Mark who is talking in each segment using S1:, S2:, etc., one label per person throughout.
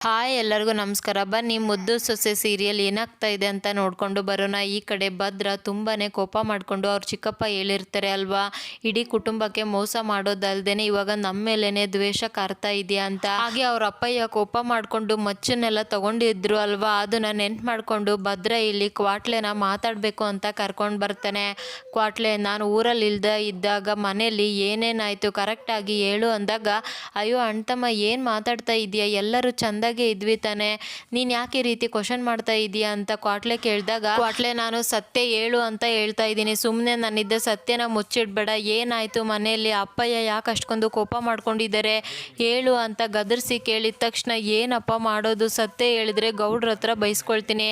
S1: Hi, ಎಲ್ಲರಿಗೂ ನಮಸ್ಕಾರ. ಬನ್ನಿ, ಮುದ್ದು ಸೊಸೆ ಸೀರಿಯಲ್ ಏನಾಗ್ತಾ ಇದೆ ಅಂತ ನೋಡಿಕೊಂಡು ಬರೋಣ. ಈ ಕಡೆ ಭದ್ರ ತುಂಬಾ ಕೋಪ ಮಾಡಿಕೊಂಡು ಅವ್ರ ಚಿಕ್ಕಪ್ಪ ಹೇಳಿರ್ತಾರೆ ಅಲ್ವಾ? ಇಡೀ ಕುಟುಂಬಕ್ಕೆ ಮೋಸ ಮಾಡೋದಲ್ದೇನೆ ಇವಾಗ ನಮ್ಮ ಮೇಲೇನೆ ದ್ವೇಷ ಕಾರ್ತಾ ಇದೆಯಾ ಅಂತ. ಹಾಗೆ ಅವ್ರ ಅಪ್ಪಯ್ಯ ಕೋಪ ಮಾಡಿಕೊಂಡು ಮಚ್ಚನ್ನೆಲ್ಲ ತಗೊಂಡಿದ್ರು ಅಲ್ವಾ? ಅದನ್ನ ನೆನ್ಪು ಮಾಡಿಕೊಂಡು ಭದ್ರ ಇಲ್ಲಿ ಕ್ವಾಟ್ಲೆನ ಮಾತಾಡಬೇಕು ಅಂತ ಕರ್ಕೊಂಡು ಬರ್ತಾನೆ. ಕ್ವಾಟ್ಲೆ, ನಾನು ಊರಲ್ಲಿ ಇಲ್ದ ಇದ್ದಾಗ ಮನೆಯಲ್ಲಿ ಏನೇನಾಯಿತು ಕರೆಕ್ಟಾಗಿ ಹೇಳು ಅಂದಾಗ, ಅಯ್ಯೋ ಅಣ್ತಮ್ಮ ಏನು ಮಾತಾಡ್ತಾ ಇದೆಯಾ? ಎಲ್ಲರೂ ಚಂದಾಗೆ ಇದ್ವಿ ತಾನೆ. ನೀನು ಯಾಕೆ ಈ ರೀತಿ ಕ್ವಶನ್ ಮಾಡ್ತಾ ಇದೀಯಾ ಅಂತ ಕ್ವಾಟ್ಲೆ ಕೇಳಿದಾಗ ಕ್ವಾಟ್ಲೆ ನಾನು ಸತ್ಯ ಹೇಳು ಅಂತ ಹೇಳ್ತಾ ಇದ್ದೀನಿ. ಸುಮ್ಮನೆ ನನ್ನಿದ್ದ ಸತ್ಯನ ಮುಚ್ಚಿಡ್ಬೇಡ. ಏನಾಯ್ತು ಮನೆಯಲ್ಲಿ? ಅಪ್ಪಯ್ಯ ಯಾಕೆ ಅಷ್ಟೊಂದು ಕೋಪ ಮಾಡ್ಕೊಂಡಿದ್ದಾರೆ? ಹೇಳು ಅಂತ ಗದರ್ಸಿ ಕೇಳಿದ ತಕ್ಷಣ, ಏನಪ್ಪ ಮಾಡೋದು? ಸತ್ಯ ಹೇಳಿದ್ರೆ ಗೌಡ್ರ ಹತ್ರ ಬೈಸ್ಕೊಳ್ತೀನಿ.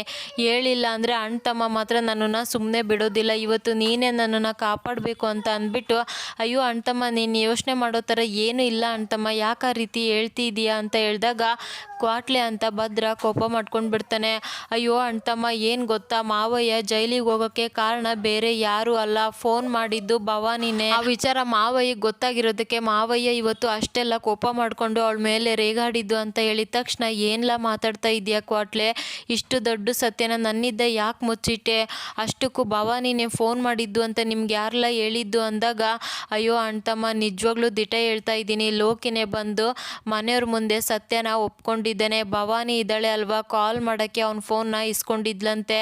S1: ಹೇಳಿಲ್ಲ ಅಂದರೆ ಅಣ್ಣ ತಮ್ಮ ಮಾತ್ರ ನನ್ನನ್ನು ಸುಮ್ಮನೆ ಬಿಡೋದಿಲ್ಲ. ಇವತ್ತು ನೀನೇ ನನ್ನನ್ನು ಕಾಪಾಡಬೇಕು ಅಂತ ಅಂದ್ಬಿಟ್ಟು, ಅಯ್ಯೋ ಅಣ್ತಮ್ಮ ನೀನು ಯೋಚನೆ ಮಾಡೋ ಥರ ಏನು ಇಲ್ಲ ಅಣ್ತಮ್ಮ ಯಾಕೆ ಆ ರೀತಿ ಹೇಳ್ತಿದೀಯಾ? ಅಂತ ಹೇಳಿದಾಗ ಕ್ವಾಟ್ಲೆ ಅಂತ ಭದ್ರ ಕೋಪ ಮಾಡ್ಕೊಂಡು ಬಿಡ್ತಾನೆ. ಅಯ್ಯೋ ಅಣ್ತಮ್ಮ ಏನು ಗೊತ್ತಾ? ಮಾವಯ್ಯ ಜೈಲಿಗೆ ಹೋಗೋಕ್ಕೆ ಕಾರಣ ಬೇರೆ ಯಾರು ಅಲ್ಲ. ಫೋನ್ ಮಾಡಿದ್ದು ಭವಾನಿನೇ. ಆ ವಿಚಾರ ಮಾವಯ್ಯಗೆ ಗೊತ್ತಾಗಿರೋದಕ್ಕೆ ಮಾವಯ್ಯ ಇವತ್ತು ಅಷ್ಟೆಲ್ಲ ಕೋಪ ಮಾಡಿಕೊಂಡು ಅವಳ ಮೇಲೆ ರೇಗಾಡಿದ್ದು ಅಂತ ಹೇಳಿದ ತಕ್ಷಣ ಏನೆಲ್ಲ ಮಾತಾಡ್ತಾ ಇದೆಯಾ ಕ್ವಾಟ್ಲೆ? ಇಷ್ಟು ದೊಡ್ಡ ಸತ್ಯನ ನನ್ನಿದ್ದ ಯಾಕೆ ಮುಚ್ಚಿಟ್ಟೆ? ಅಷ್ಟಕ್ಕೂ ಭವಾನಿನೇ ಫೋನ್ ಮಾಡಿದ್ದು ಅಂತ ನಿಮ್ಗೆ ಯಾರೆಲ್ಲ ಹೇಳಿದ್ದು ಅಂದಾಗ, ಅಯ್ಯೋ ಅಣ್ತಮ್ಮ ನಿಜವಾಗ್ಲೂ ದಿಟ ಹೇಳ್ತಾ ಇದ್ದೀನಿ. ಲೋಕಿನೇ ಬಂದು ಮನೆಯವ್ರ ಮುಂದೆ ಸತ್ಯನ ಒಪ್ಕೊಂಡಿದ್ದಾನೆ ಭವಾನಿ ಇದ್ದಾಳೆ ಅಲ್ವಾ? ಕಾಲ್ ಮಾಡೋಕ್ಕೆ ಅವ್ನ ಫೋನ್ನ ಇಸ್ಕೊಂಡಿದ್ಲಂತೆ.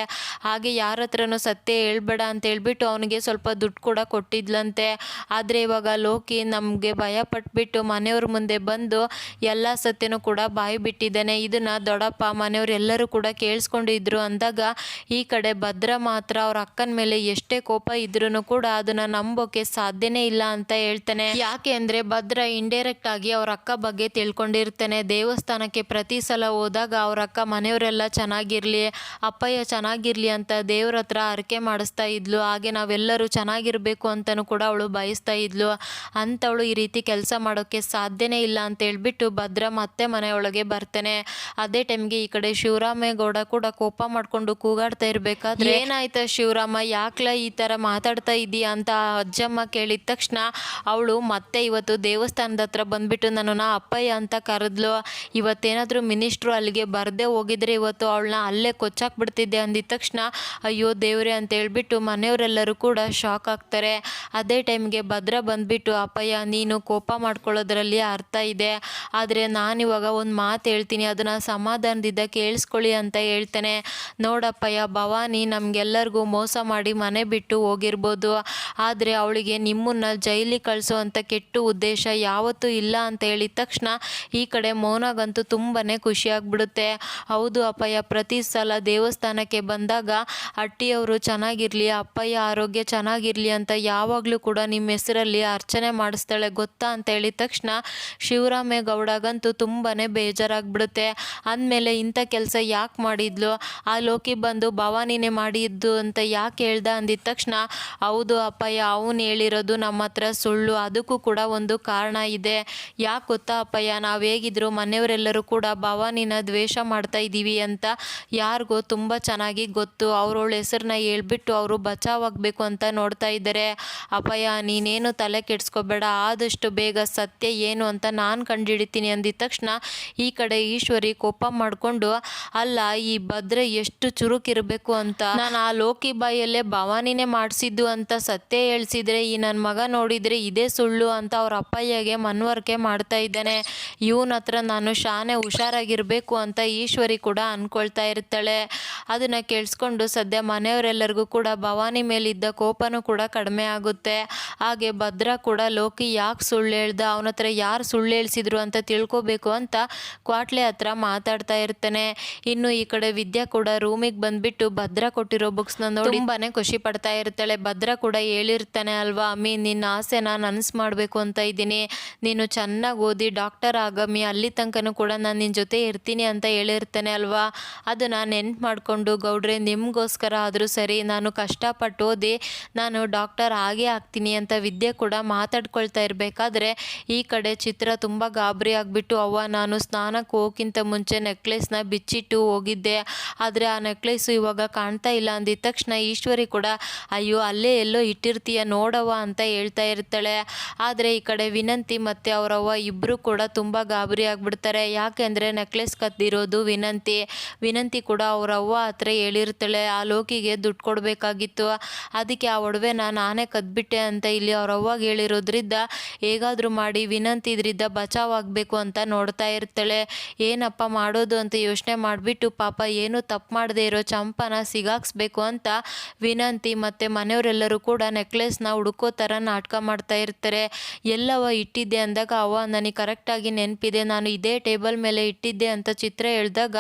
S1: ಹಾಗೆ ಯಾರ ಹತ್ರನೂ ಸತ್ಯ ಹೇಳ್ಬೇಡ ಅಂತ ಹೇಳ್ಬಿಟ್ಟು ಅವನಿಗೆ ಸ್ವಲ್ಪ ದುಡ್ಡು ಕೂಡ ಕೊಟ್ಟಿದ್ಲಂತೆ. ಆದರೆ ಇವಾಗ ಲೋಕಿ ನಮಗೆ ಭಯ ಪಟ್ಬಿಟ್ಟು ಮನೆಯವ್ರ ಮುಂದೆ ಬಂದು ಎಲ್ಲ ಸತ್ಯನೂ ಕೂಡ ಬಾಯಿ ಬಿಟ್ಟಿದ್ದಾನೆ. ಇದನ್ನು ದೊಡ್ಡಪ್ಪ, ಮನೆಯವ್ರು ಎಲ್ಲರೂ ಕೂಡ ಕೇಳಿಸ್ಕೊಂಡಿದ್ರು ಅಂದಾಗ ಈ ಕಡೆ ಭದ್ರ ಮಾತ್ರ ಅವ್ರ ಅಕ್ಕನ ಮೇಲೆ ಎಷ್ಟೇ ಕೋಪ ಇದ್ರೂ ಕೂಡ ಅದನ್ನ ನಂಬೋಕೆ ಸಾಧ್ಯನೇ ಇಲ್ಲ ಅಂತ ಹೇಳ್ತಾನೆ. ಯಾಕೆ ಅಂದ್ರೆ ಭದ್ರ ಇಂಡೈರೆಕ್ಟ್ ಆಗಿ ಅವ್ರ ಅಕ್ಕ ಬಗ್ಗೆ ತಿಳ್ಕೊಂಡಿರ್ತಾನೆ. ದೇವಸ್ಥಾನಕ್ಕೆ ಪ್ರತಿ ಸಲ ಹೋದಾಗ ಅವ್ರ ಅಕ್ಕ ಮನೆಯವರೆಲ್ಲ ಚೆನ್ನಾಗಿರ್ಲಿ, ಅಪ್ಪಯ್ಯ ಚೆನ್ನಾಗಿರ್ಲಿ ಅಂತ ದೇವ್ರ ಹತ್ರ ಹರಕೆ ಮಾಡಿಸ್ತಾ ಇದ್ಲು. ಹಾಗೆ ನಾವೆಲ್ಲರೂ ಚೆನ್ನಾಗಿರ್ಬೇಕು ಅಂತಲೂ ಕೂಡ ಅವಳು ಬಯಸ್ತಾ ಇದ್ಲು. ಅಂಥವಳು ಈ ರೀತಿ ಕೆಲಸ ಮಾಡೋಕ್ಕೆ ಸಾಧ್ಯನೇ ಇಲ್ಲ ಅಂತ ಹೇಳ್ಬಿಟ್ಟು ಭದ್ರ ಮತ್ತೆ ಮನೆಯೊಳಗೆ ಬರ್ತೇನೆ. ಅದೇ ಟೈಮ್ಗೆ ಈ ಕಡೆ ಶಿವರಾಮೇಗೌಡ ಕೂಡ ಕೋಪ ಮಾಡ್ಕೊಂಡು ಕೂಗಾಡ್ತಾ ಇರ್ಬೇಕಾದ್ರೆ ಏನಾಯ್ತ ಶಿವರಾಮ? ಯಾಕ್ಲ ಈ ಥರ ಮಾತಾಡ್ತಾ ಇದ್ದೀಯಾ ಅಂತ ಅಜ್ಜಮ್ಮ ಕೇಳಿದ ತಕ್ಷಣ ಅವಳು, ಮತ್ತೆ ಇವತ್ತು ದೇವಸ್ಥಾನದ ಹತ್ರ ಬಂದ್ಬಿಟ್ಟು ನಾ ಅಪ್ಪಯ್ಯ ಅಂತ ಕರೆದ್ಲು. ಇವತ್ತೇನಾದರೂ ಮಿನಿಸ್ಟ್ರು ಅಲ್ಲಿಗೆ ಬರದೇ ಹೋಗಿದ್ರೆ ಇವತ್ತು ಅವಳನ್ನ ಅಲ್ಲೇ ಕೊಚ್ಚಾಕ್ಬಿಡ್ತಿದ್ದೆ ಅಂದಿದ ತಕ್ಷಣ, ಅಯ್ಯೋ ದೇವ್ರೆ ಅಂತ ಹೇಳ್ಬಿಟ್ಟು ಮನೆಯವರೆಲ್ಲರೂ ಕೂಡ ಶಾಕ್ ಆಗ್ತಾರೆ. ಅದೇ ಟೈಮ್ಗೆ ಭದ್ರ ಬಂದ್ಬಿಟ್ಟು, ಅಪ್ಪಯ್ಯ, ನೀನು ಕೋಪ ಮಾಡ್ಕೊಳ್ಳೋದ್ರಲ್ಲಿ ಅರ್ಥ ಇದೆ. ಆದರೆ ನಾನಿವಾಗ ಒಂದು ಮಾತು ಹೇಳ್ತೀನಿ, ಅದನ್ನು ಸಮಾಧಾನದಿಂದ ಕೇಳಿಸ್ಕೊಳ್ಳಿ ಅಂತ ಹೇಳ್ತೇನೆ. ನೋಡಪ್ಪಯ್ಯ, ಭವಾನಿ ನಮಗೆಲ್ಲರಿಗೂ ಮೋಸ ಮಾಡಿ ಮನೆ ಬಿಟ್ಟು ಹೋಗಿರ್ಬೋದು. ಆದರೆ ಅವಳಿಗೆ ನಿಮ್ಮನ್ನ ಜೈಲಿಗೆ ಕಳಿಸೋ ಅಂತ ಕೆಟ್ಟ ಉದ್ದೇಶ ಯಾವತ್ತೂ ಇಲ್ಲ ಅಂತ ಹೇಳಿದ ತಕ್ಷಣ ಈ ಕಡೆ ಮೌನಗಂತೂ ತುಂಬಾ ಖುಷಿಯಾಗ್ಬಿಡುತ್ತೆ. ಹೌದು ಅಪ್ಪಯ್ಯ, ಪ್ರತಿ ಸಲ ದೇವಸ್ಥಾನಕ್ಕೆ ಬಂದಾಗ ಅಟ್ಟಿಯವರು ಚೆನ್ನಾಗಿರಲಿ, ಅಪ್ಪಯ್ಯ ಆರೋಗ್ಯ ಚೆನ್ನಾಗಿರಲಿ ಅಂತ ಯಾವಾಗಲೂ ಕೂಡ ನಿಮ್ಮ ಹೆಸರಲ್ಲಿ ಅರ್ಚನೆ ಮಾಡಿಸ್ತಾಳೆ ಗೊತ್ತಾ ಅಂತ ಹೇಳಿದ ತಕ್ಷಣ ಶಿವರಾಮೇಗೌಡಗಂತೂ ತುಂಬಾ ಬೇಜಾರಾಗ್ಬಿಡುತ್ತೆ. ಅಂದಮೇಲೆ ಇಂಥ ಕೆಲಸ ಯಾಕೆ ಮಾಡಿದ್ಲು? ಆ ಲೋಕಿ ಬಂದು ಭವಾನಿನೇ ಮಾಡಿದ್ದು ಅಂತ ಯಾಕೆ ಹೇಳ್ದ ಅಂದಿದ ತಕ್ಷಣ ಹೌದು ಅಪ್ಪಯ್ಯ, ಅವನು ಹೇಳಿರೋದು ನಮ್ಮ ಹತ್ರ ಸುಳ್ಳು, ಅದಕ್ಕೂ ಕೂಡ ಒಂದು ಕಾರಣ ಇದೆ. ಯಾಕೆ ಗೊತ್ತಾ ಅಪ್ಪಯ್ಯ, ನಾವು ಹೇಗಿದ್ರು ಮನೆಯವರೆಲ್ಲರೂ ಕೂಡ ಭವಾನಿನ ದ್ವೇಷ ಮಾಡ್ತಾ ಇದ್ದೀವಿ ಅಂತ ಯಾರಿಗೋ ತುಂಬ ಚೆನ್ನಾಗಿ ಗೊತ್ತು. ಅವ್ರವಳ ಹೆಸರನ್ನ ಹೇಳ್ಬಿಟ್ಟು ಅವರು ಬಚಾವಾಗಬೇಕು ಅಂತ ನೋಡ್ತಾ ಇದ್ದಾರೆ ಅಪ್ಪಯ್ಯ, ನೀನೇನು ತಲೆ ಕೆಡಿಸ್ಕೋಬೇಡ, ಆದಷ್ಟು ಬೇಗ ಸತ್ಯ ಏನು ಅಂತ ನಾನು ಕಂಡುಹಿಡಿತೀನಿ ಅಂದಿದ ತಕ್ಷಣ ಈ ಕಡೆ ಈಶ್ವರಿ ಕೋಪ ಮಾಡಿಕೊಂಡು, ಅಲ್ಲ, ಈ ಭದ್ರೆ ಎಷ್ಟು ಚುರುಕಿರಬೇಕು ಅಂತ. ನಾನು ಆ ಲೋಕಿ ಬಾಯಲ್ಲೇ ಭವಾನಿನೇ ಮಾಡಿಸಿದ್ದು ಅಂತ ಸತ್ಯ ಹೇಳಿಸಿದ್ರೆ, ಈ ನನ್ನ ಮಗ ನೋಡಿದರೆ ಇದೇ ಸುಳ್ಳು ಅಂತ ಅವ್ರ ಅಪ್ಪಯ್ಯಗೆ ಮನವರಿಕೆ ಮಾಡ್ತಾ ಇದ್ದಾನೆ. ಇವನ ಹತ್ರ ನಾನು ಶಾನೆ ಹುಷಾರಾಗಿರಬೇಕು ಅಂತ ಈಶ್ವರಿ ಕೂಡ ಅಂದ್ಕೊಳ್ತಾ ಇರ್ತಾಳೆ. ಅದನ್ನು ಕೇಳಿಸ್ಕೊಂಡು ಸದ್ಯ ಮನೆಯವರೆಲ್ಲರಿಗೂ ಕೂಡ ಭವಾನಿ ಮೇಲಿದ್ದ ಕೋಪನೂ ಕೂಡ ಕಡಿಮೆ ಆಗುತ್ತೆ. ಹಾಗೆ ಭದ್ರ ಕೂಡ ಲೋಕಿ ಯಾಕೆ ಸುಳ್ಳು ಹೇಳ್ದ, ಅವನ ಹತ್ರ ಯಾರು ಸುಳ್ಳು ಹೇಳಿಸಿದ್ರು ಅಂತ ತಿಳ್ಕೊಬೇಕು ಅಂತ ಕ್ವಾಟ್ಲೆ ಹತ್ರ ಮಾತಾಡ್ತಾ ಇರ್ತಾನೆ. ಇನ್ನು ಈ ಕಡೆ ವಿದ್ಯಾ ಕೂಡ ರೂಮಿಗೆ ಬಂದ್ಬಿಟ್ಟು ಭದ್ರ ಕೊಟ್ಟಿರೋ ಬುಕ್ಸ್ನ ನೋಡಿ ತುಂಬಾನೇ ಖುಷಿ ಪಡ್ತಾ ಇರ್ತಾಳೆ. ಭದ್ರ ಕೂಡ ಹೇಳಿರ್ತಾನೆ ಅಲ್ವಾ, ಅಮ್ಮಿ, ನಿನ್ನ ಆಸೆನ ನನಸು ಮಾಡಬೇಕು ಅಂತ ಇದ್ದೀನಿ. ನೀನು ಚೆನ್ನಾಗಿ ಓದಿ ಡಾಕ್ಟರ್ ಆಗಮ್ಮಿ. ಅಲ್ಲಿ ತನಕನೂ ಕೂಡ ನಾನು ನಿನ್ನ ಜೊತೆ ಇರ್ತೀನಿ ಅಂತ ಹೇಳಿರ್ತಾನೆ ಅಲ್ವಾ? ಅದನ್ನು ನೆನ್ಪು ಮಾಡಿಕೊಂಡು, ಗೌಡ್ರೆ, ನಿಮಗೋಸ್ಕರ ಆದರೂ ಸರಿ, ನಾನು ಕಷ್ಟಪಟ್ಟು ಓದಿ, ನಾನು ಡಾಕ್ಟರ್ ಆಗೇ ಆಗ್ತೀನಿ ಅಂತ ವಿದ್ಯೆ ಕೂಡ ಮಾತಾಡ್ಕೊಳ್ತಾ ಇರಬೇಕಾದ್ರೆ, ಈ ಕಡೆ ಚಿತ್ರ ತುಂಬ ಗಾಬರಿ ಆಗಿಬಿಟ್ಟು, ಅವ್ವ, ನಾನು ಸ್ನಾನಕ್ಕೆ ಹೋಗೋಕ್ಕಿಂತ ಮುಂಚೆ ನೆಕ್ಲೆಸ್ನ ಬಿಚ್ಚಿಟ್ಟು ಹೋಗಿದ್ದೆ. ಆದರೆ ಆ ನೆಕ್ಲೆಸ್ಸು ಇವಾಗ ಕಾಣ್ತಾ ಇಲ್ಲ ಅಂದಿದ ತಕ್ಷಣ ಈಶ್ವರಿ ಕೂಡ ಅಯ್ಯೋ, ಅಲ್ಲೇ ಎಲ್ಲೋ ಇಟ್ಟಿರ್ತೀಯ, ನೋಡವ್ವ ಅಂತ ಹೇಳ್ತಾ ಇರ್ತಾಳೆ. ಆದರೆ ಈ ಕಡೆ ವಿನಂತಿ ಮತ್ತು ಅವರವ್ವ ಇಬ್ಬರು ಕೂಡ ತುಂಬ ಗಾಬರಿ ಆಗಿಬಿಡ್ತಾರೆ. ಯಾಕೆ ಯಾಕೆಂದರೆ ನೆಕ್ಲೆಸ್ ಕದ್ದಿರೋದು ವಿನಂತಿ. ವಿನಂತಿ ಕೂಡ ಅವರವ್ವ ಹತ್ರ ಹೇಳಿರ್ತಾಳೆ, ಆ ಲೋಕಿಗೆ ದುಡ್ಡು ಕೊಡಬೇಕಾಗಿತ್ತು. ಅದಕ್ಕೆ ಆ ಒಡವೆನ ನಾನೇ ಕದ್ಬಿಟ್ಟೆ ಅಂತ ಇಲ್ಲಿ ಅವರವ್ವಾಗ ಹೇಳಿರೋದ್ರಿಂದ ಹೇಗಾದರೂ ಮಾಡಿ ವಿನಂತಿ ಇದರಿಂದ ಬಚಾವಾಗಬೇಕು ಅಂತ ನೋಡ್ತಾ ಇರ್ತಾಳೆ. ಏನಪ್ಪ ಮಾಡೋದು ಅಂತ ಯೋಚನೆ ಮಾಡಿಬಿಟ್ಟು ಪಾಪ ಏನು ತಪ್ಪು ಮಾಡದೇ ಇರೋ ಚಂಪನ ಸಿಗಾಕ್ಸ್ಬೇಕು ಅಂತ ವಿನಂತಿ ಮತ್ತು ಮನೆಯವರೆಲ್ಲರೂ ಕೂಡ ನೆಕ್ಲೆಸ್ನ ಹುಡುಕೋ ಥರ ನಾಟಕ ಮಾಡ್ತಾ ಇರ್ತಾರೆ. ಎಲ್ಲವ ಇಟ್ಟಿದ್ದೆ ಅಂದಾಗ ಅವ ನನಗೆ ಕರೆಕ್ಟಾಗಿ ನೆನಪಿದೆ. ನಾನು ಇದೇ ಟೇಬಲ್ ಮೇಲೆ ಇಟ್ಟಿದ್ದೆ ಅಂತ ಚಿತ್ರ ಹೇಳಿದಾಗ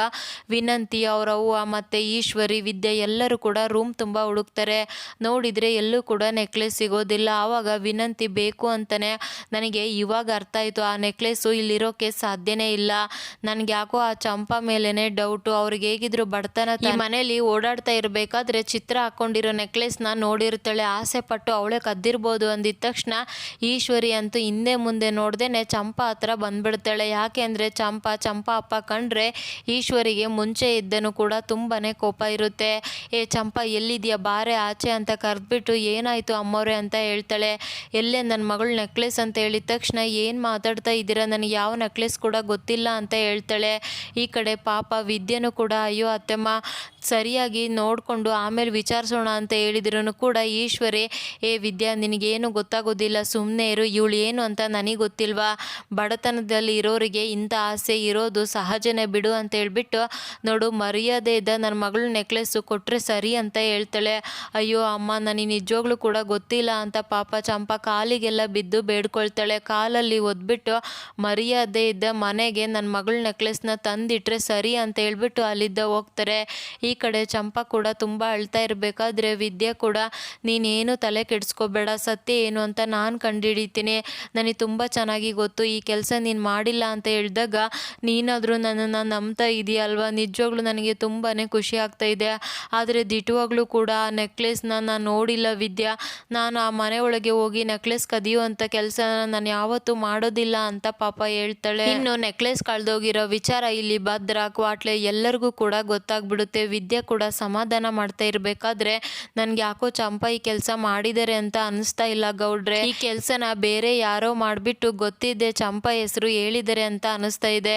S1: ವಿನಂತಿ ಅವ್ರ ಅವ್ವ ಮತ್ತು ಈಶ್ವರಿ ವಿದ್ಯೆ ಎಲ್ಲರೂ ಕೂಡ ರೂಮ್ ತುಂಬ ಹುಡುಕ್ತಾರೆ. ನೋಡಿದರೆ ಎಲ್ಲೂ ಕೂಡ ನೆಕ್ಲೆಸ್ ಸಿಗೋದಿಲ್ಲ. ಆವಾಗ ವಿನಂತಿ ಬೇಕು ಅಂತಲೇ ನನಗೆ ಇವಾಗ ಅರ್ಥ ಆಯಿತು. ಆ ನೆಕ್ಲೆಸ್ಸು ಇಲ್ಲಿರೋಕ್ಕೆ ಸಾಧ್ಯನೇ ಇಲ್ಲ. ನನಗೆ ಯಾಕೋ ಆ ಚಂಪಾ ಮೇಲೇ ಡೌಟು ಅವ್ರಿಗೆ ಹೇಗಿದ್ರು ಬಡತನ ಈ ಮನೇಲಿ ಓಡಾಡ್ತಾ ಇರಬೇಕಾದ್ರೆ ಚಿತ್ರ ಹಾಕ್ಕೊಂಡಿರೋ ನೆಕ್ಲೆಸ್ನ ನೋಡಿರ್ತಾಳೆ, ಆಸೆ ಪಟ್ಟು ಅವಳೇ ಕದ್ದಿರ್ಬೋದು ಅಂದಿದ್ದ ತಕ್ಷಣ ಈಶ್ವರಿ ಅಂತೂ ಹಿಂದೆ ಮುಂದೆ ನೋಡ್ದೇನೆ ಚಂಪಾ ಹತ್ರ ಬಂದ್ಬಿಡ್ತಾಳೆ. ಯಾಕೆ ಅಂದರೆ ಚಂಪಾ ಚಂಪಾ ಅಪ್ಪ ಕಂಡ್ರೆ ಈಶ್ವರಿಗೆ ಮುಂಚೆ ಇದ್ದನು ಕೂಡ ತುಂಬಾ ಕೋಪ ಇರುತ್ತೆ. ಏ ಚಂಪಾ, ಎಲ್ಲಿದೆಯಾ? ಬಾರೆ ಆಚೆ ಅಂತ ಕರೆದ್ಬಿಟ್ಟು ಏನಾಯಿತು ಅಮ್ಮವ್ರೆ ಅಂತ ಹೇಳ್ತಾಳೆ. ಎಲ್ಲೇ ನನ್ನ ಮಗಳು ನೆಕ್ಲೆಸ್ ಅಂತ ಹೇಳಿದ ತಕ್ಷಣ ಏನು ಮಾತಾಡ್ತಾ ಇದ್ದೀರಾ? ನನಗೆ ಯಾವ ನೆಕ್ಲೆಸ್ ಕೂಡ ಗೊತ್ತಿಲ್ಲ ಅಂತ ಹೇಳ್ತಾಳೆ. ಈ ಕಡೆ ಪಾಪ ವಿದ್ಯೆನೂ ಕೂಡ, ಅಯ್ಯೋ ಅತ್ತೆಮ್ಮ, ಸರಿಯಾಗಿ ನೋಡಿಕೊಂಡು ಆಮೇಲೆ ವಿಚಾರಿಸೋಣ ಅಂತ ಹೇಳಿದ್ರು ಕೂಡ ಈಶ್ವರೇ, ಏ ವಿದ್ಯಾ, ನಿನಗೇನು ಗೊತ್ತಾಗೋದಿಲ್ಲ. ಸುಮ್ಮನೆ ಇರು. ಇವಳು ಏನು ಅಂತ ನನಗೆ ಗೊತ್ತಿಲ್ವಾ? ಬಡತನದಲ್ಲಿ ಇರೋರಿಗೆ ಇಂಥ ಆಸೆ ಇರೋದು ಸಹಜನೇ ಬಿಡು ಅಂತ ಹೇಳ್ಬಿಟ್ಟು, ನೋಡು, ಮರ್ಯಾದೆ ಇದ್ದ ನನ್ನ ಮಗಳು ನೆಕ್ಲೆಸ್ಸು ಕೊಟ್ಟರೆ ಸರಿ ಅಂತ ಹೇಳ್ತಾಳೆ. ಅಯ್ಯೋ, ಅಮ್ಮ, ನನಗೆ ನಿಜವಾಗ್ಲೂ ಕೂಡ ಗೊತ್ತಿಲ್ಲ ಅಂತ ಪಾಪ ಚಂಪಾ ಕಾಲಿಗೆಲ್ಲ ಬಿದ್ದು ಬೇಡ್ಕೊಳ್ತಾಳೆ. ಕಾಲಲ್ಲಿ ಒದ್ಬಿಟ್ಟು, ಮರ್ಯಾದೆ ಇದ್ದ ಮನೆಗೆ ನನ್ನ ಮಗಳ ನೆಕ್ಲೆಸ್ನ ತಂದಿಟ್ರೆ ಸರಿ ಅಂತ ಹೇಳ್ಬಿಟ್ಟು ಅಲ್ಲಿದ್ದ ಹೋಗ್ತಾರೆ. ಈ ಕಡೆ ಚಂಪಾ ಕೂಡ ತುಂಬ ಅಳ್ತಾ ಇರಬೇಕಾದ್ರೆ ವಿದ್ಯೆ ಕೂಡ ನೀನೇನು ತಲೆ ಕೆಡಿಸ್ಕೋಬೇಡ, ಸತ್ಯ ಏನು ಅಂತ ನಾನು ಕಂಡುಹಿಡಿತೀನಿ ನನಗೆ ತುಂಬ ಚೆನ್ನಾಗಿ ಗೊತ್ತು, ಈ ಕೆಲಸ ನೀನು ಮಾಡಿಲ್ಲ ಅಂತ ಹೇಳಿದಾಗ ನೀನಾದರೂ ನನ್ನನ್ನು ನಂಬ್ತಾ ಇದೆಯಲ್ವಾ? ನಿಜವಾಗ್ಲೂ ನನಗೆ ತುಂಬಾ ಖುಷಿ ಆಗ್ತಾ ಇದೆ. ಆದರೆ ದಿಟವಾಗ್ಲೂ ಕೂಡ ಆ ನೆಕ್ಲೆಸ್ನ ನಾನು ನೋಡಿಲ್ಲ ವಿದ್ಯಾ. ನಾನು ಆ ಮನೆ ಒಳಗೆ ಹೋಗಿ ನೆಕ್ಲೆಸ್ ಕದಿಯುವಂಥ ಕೆಲಸ ನಾನು ಯಾವತ್ತೂ ಮಾಡೋದಿಲ್ಲ ಅಂತ ಪಾಪ ಹೇಳ್ತಾಳೆ. ಇನ್ನು ನೆಕ್ಲೆಸ್ ಕಳೆದೋಗಿರೋ ವಿಚಾರ ಇಲ್ಲಿ ಭದ್ರ, ಕ್ವಾಟ್ಲೆ ಎಲ್ಲರಿಗೂ ಕೂಡ ಗೊತ್ತಾಗ್ಬಿಡುತ್ತೆ. ವಿದ್ಯೆ ಕೂಡ ಸಮಾಧಾನ ಮಾಡ್ತಾ ಇರಬೇಕಾದ್ರೆ ನನಗೆ ಯಾಕೋ ಚಂಪ ಈ ಕೆಲಸ ಮಾಡಿದ್ದಾರೆ ಅಂತ ಅನಿಸ್ತಾ ಇಲ್ಲ ಗೌಡ್ರೆ. ಈ ಕೆಲಸನ ಬೇರೆ ಯಾರೋ ಮಾಡಿಬಿಟ್ಟು ಗೊತ್ತಿದ್ದೆ ಚಂಪ ಹೆಸರು ಹೇಳಿದ್ದಾರೆ ಅಂತ ಅನಿಸ್ತಾ ಇದೆ.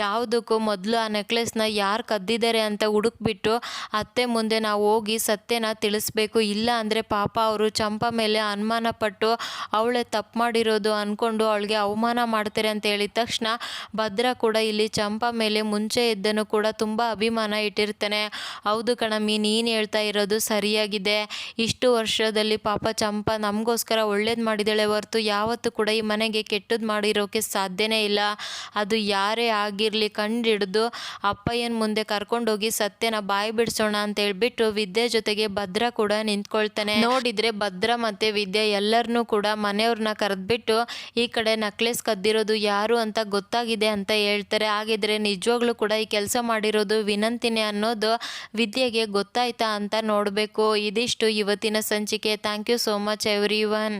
S1: ಯಾವುದಕ್ಕೂ ಮೊದಲು ಆ ನೆಕ್ಲೆಸ್ನ ಯಾರು ಕದ್ದಿದ್ದಾರೆ ಅಂತ ಹುಡುಕ್ಬಿಟ್ಟು ಅತ್ತೆ ಮುಂದೆ ನಾವು ಹೋಗಿ ಸತ್ಯನ ತಿಳಿಸ್ಬೇಕು. ಇಲ್ಲ ಅಂದರೆ ಪಾಪ ಅವರು ಚಂಪಾ ಮೇಲೆ ಅನುಮಾನ ಪಟ್ಟು ಅವಳೇ ತಪ್ಪು ಮಾಡಿರೋದು ಅಂದ್ಕೊಂಡು ಅವಳಿಗೆ ಅವಮಾನ ಮಾಡ್ತಾರೆ ಅಂತ ಹೇಳಿದ ತಕ್ಷಣ ಭದ್ರ ಕೂಡ ಇಲ್ಲಿ ಚಂಪಾ ಮೇಲೆ ಮುಂಚೆ ಇದ್ದನು ಕೂಡ ತುಂಬ ಅಭಿಮಾನ ಇಟ್ಟಿರ್ತಾನೆ. ಹೌದು ಕಣಮ್ಮಿ, ನೀನು ಹೇಳ್ತಾ ಇರೋದು ಸರಿಯಾಗಿದೆ. ಇಷ್ಟು ವರ್ಷದಲ್ಲಿ ಪಾಪ ಚಂಪಾ ನಮಗೋಸ್ಕರ ಒಳ್ಳೇದು ಮಾಡಿದಾಳೆ ಹೊರತು ಯಾವತ್ತೂ ಕೂಡ ಈ ಮನೆಗೆ ಕೆಟ್ಟದ್ದು ಮಾಡಿರೋಕ್ಕೆ ಸಾಧ್ಯನೇ ಇಲ್ಲ. ಅದು ಯಾರೇ ಆಗಿರಲಿ ಕಂಡಿಡಿದು ಅಪ್ಪಯ್ಯನ ಮುಂದೆ ಕರ್ಕೊಂಡೋಗಿ ಸತ್ಯನ ಬಾಯಿ ಬಿಡಿಸೋಣ ಅಂತ ಹೇಳ್ಬಿಟ್ಟು ವಿದ್ಯೆ ಜೊತೆಗೆ ಭದ್ರ ಕೂಡ ನಿಂತ್ಕೊಳ್ತಾನೆ. ನೋಡಿದ್ರೆ ಭದ್ರ ಮತ್ತೆ ವಿದ್ಯೆ ಎಲ್ಲರನ್ನೂ ಕೂಡ ಮನೆಯವ್ರನ್ನ ಕರೆದ್ಬಿಟ್ಟು ಈ ಕಡೆ ನಕ್ಲೆಸ್ ಕದ್ದಿರೋದು ಯಾರು ಅಂತ ಗೊತ್ತಾಗಿದೆ ಅಂತ ಹೇಳ್ತಾರೆ. ಹಾಗಿದ್ರೆ ನಿಜವಾಗ್ಲೂ ಕೂಡ ಈ ಕೆಲಸ ಮಾಡಿರೋದು ವಿನಂತಿನೇ ಅನ್ನೋದು ವಿದ್ಯೆಗೆ ಗೊತ್ತಾಯ್ತಾ ಅಂತ ನೋಡಬೇಕು. ಇದಿಷ್ಟು ಇವತ್ತಿನ ಸಂಚಿಕೆ. Thank you so much everyone